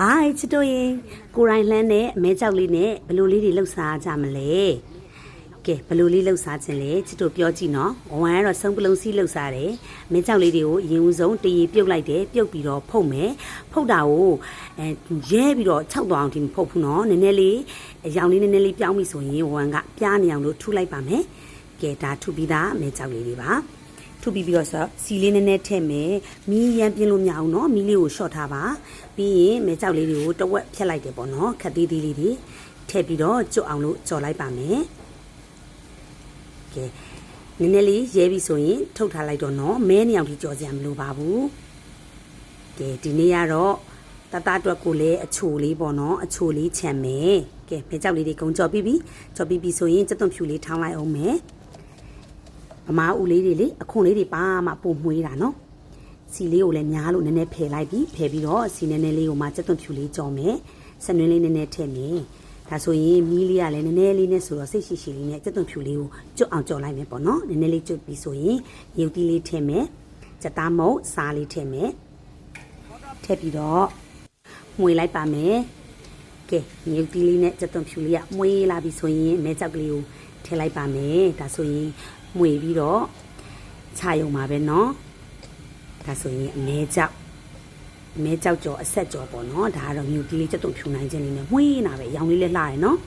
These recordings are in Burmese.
ဟိုင်းချစ်တို့ရင်ကိုရိုင်းလှမ်းနဲ့အမဲကြောက်လေးနဲ့ဘယ်လိုလေးတွေလှုပ်ရှားကြမလဲကဲဘယ်လိုလေးလှုပ်ရှားခြင်းလဲချစ်တို့ပြောကြည့်နော်ဝမ်ကတော့ဆုံးပလုံးစီးလှုပ်ရှားတယ်အမဲကြောက်လေးတွေကိုအရင်ဦးဆုံးတရီပြုတ်လိုက်တယ်ပြုတ်ပြီးတော့ဖုတ်မယ်ဖုတ်တာကိုအဲရဲပြီးတော့ခြောက်သွားအောင်ဒီမဖုတ်ဘူးနော်နည်းနည်းလေးအရောင်လေးနည်းနည်းလေးပြောင်းပြီဆိုရင်ဝမ်ကပြားနေအောင်လို့ထုလိုက်ပါမယ်ကဲဒါထုပြီးသားအမဲကြောက်လေးတွေပါ ထုပြီးပြီးတော့ဆီလေးနည်းနည်းထည့်မယ်မီးရမ်းပြင်းလို့မရအောင်နော်မီးလေးကိုရှော့ထားပါပြီးရင်မဲကြောက်လေးတွေကိုတဝက်ဖြတ်လိုက်တယ်ပေါ့နော်ခက်သေးသေးလေးတွေထည့်ပြီးတော့ကျွတ်အောင်လို့ကြော်လိုက်ပါမယ်ကဲနည်းနည်းလေးရဲပြီဆိုရင်ထုတ်ထားလိုက်တော့နော်မဲနေအောင်ဒီကြော်စရာမလိုပါဘူးကဲဒီနေ့ကတော့တတအတွက်ကိုလည်းအချိုလေးပေါ့နော်အချိုလေးချန်မယ်ကဲမဲကြောက်လေးတွေကုံကြော်ပြီးပြီကြော်ပြီးပြီဆိုရင်ကြက်သွန်ဖြူလေးထောင်းလိုက်အောင်မယ် အမားဦးလေးတွေလေအခွန်လေးတွေပါမှပုံမွေးတာနော်စီလေးကိုလည်းများလို့နည်းနည်းဖယ်လိုက်ပြီးဖယ်ပြီးတော့စီနည်းနည်းလေးကိုမှစက်သွန်ဖြူလေးကြော်မယ်ဆနွင်းလေးနည်းနည်းထည့်မယ်ဒါဆိုရင်မီးလေးကလည်းနည်းနည်းလေးနဲ့ဆိုတော့စိတ်ရှိရှိလေးနဲ့စက်သွန်ဖြူလေးကိုကျွတ်အောင်ကြော်လိုက်မယ်ပေါ့နော်နည်းနည်းလေးကျွတ်ပြီးဆိုရင်ရုပ်တီးလေးထည့်မယ်စက်သားမုတ်စားလေးထည့်မယ်ထည့်ပြီးတော့မှွေလိုက်ပါမယ်ကဲရုပ်တီးလေးနဲ့စက်သွန်ဖြူလေးကမှွေးလာပြီဆိုရင်မဲကြောက်ကလေးကိုထည့်လိုက်ပါမယ်ဒါဆိုရင် မှွေပြီးတော့ခြာယုံပါပဲเนาะဒါဆိုရင်အမဲကြောက်အမဲကြောက်ကြော်အဆက်ကြော်ပေါ့เนาะဒါကတော့မြူတီလေးစက်တုံဖြူနိုင်ခြင်းလေးနဲ့မှွေးနာပဲရောင်လေးလည်းလှတယ်เนาะ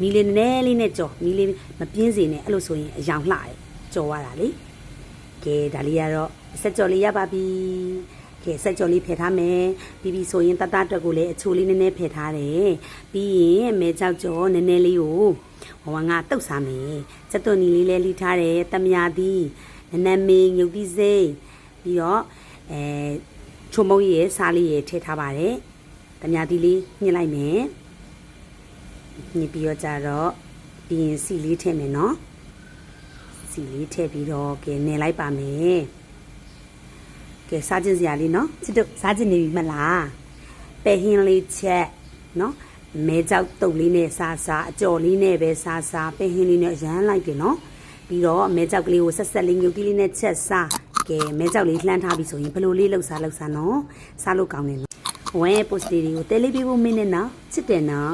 မီးလေးနည်းလေးနဲ့ကြော်မီးလေးမပြင်းစေနဲ့အဲ့လိုဆိုရင်အရောင်လှတယ်ကြော်ရတာလေကဲဒါလေးကတော့အဆက်ကြော်လေးရပါပြီ ကဲဆက်ကြော်လေးဖယ်ထားမယ်ပြီးပြီဆိုရင်တတ်တအတွက်ကိုလည်းအချိုလေးနည်းနည်းဖယ်ထားတယ်ပြီးရင်အမဲကြောက်ကြော်နည်းနည်းလေးကိုဟိုကငါတုတ်စားမယ်စက်သွန်နီလေးလည်းလိထားတယ်တမယာသည်နနမင်းညုတ်တိစိတ်ပြီးတော့အဲချုံမုံရဲ့စားလေးရဲ့ထည့်ထားပါတယ်တမယာသည်လေးညှစ်လိုက်မယ်ညှစ်ပြီးတော့ကြတော့ပြီးရင်စီလေးထည့်မယ်နော်စီလေးထည့်ပြီးတော့ကဲနယ်လိုက်ပါမယ် ကဲစားခြင်းစရာလေးနော်ချစ်တို့စားခြင်းနေပြီမလားပဲဟင်းလေးချက်နော်မဲကြောက်တုပ်လေးနဲ့စားစားအကြော်လေးနဲ့ပဲစားစားပဲဟင်းလေးနဲ့ရမ်းလိုက်တယ်နော်ပြီးတော့မဲကြောက်ကလေးကိုဆက်ဆက်လေးညုပ်တီးလေးနဲ့ချက်စားကဲမဲကြောက်လေးလှမ်းထားပြီဆိုရင်ဘယ်လိုလေးလှုပ်စားလှုပ်စားနော်စားလို့ကောင်းတယ်နော်ဝဲပို့စတီတွေကိုတဲလေးပေးဖို့မင်းနဲ့နော်ချစ်တယ်နော်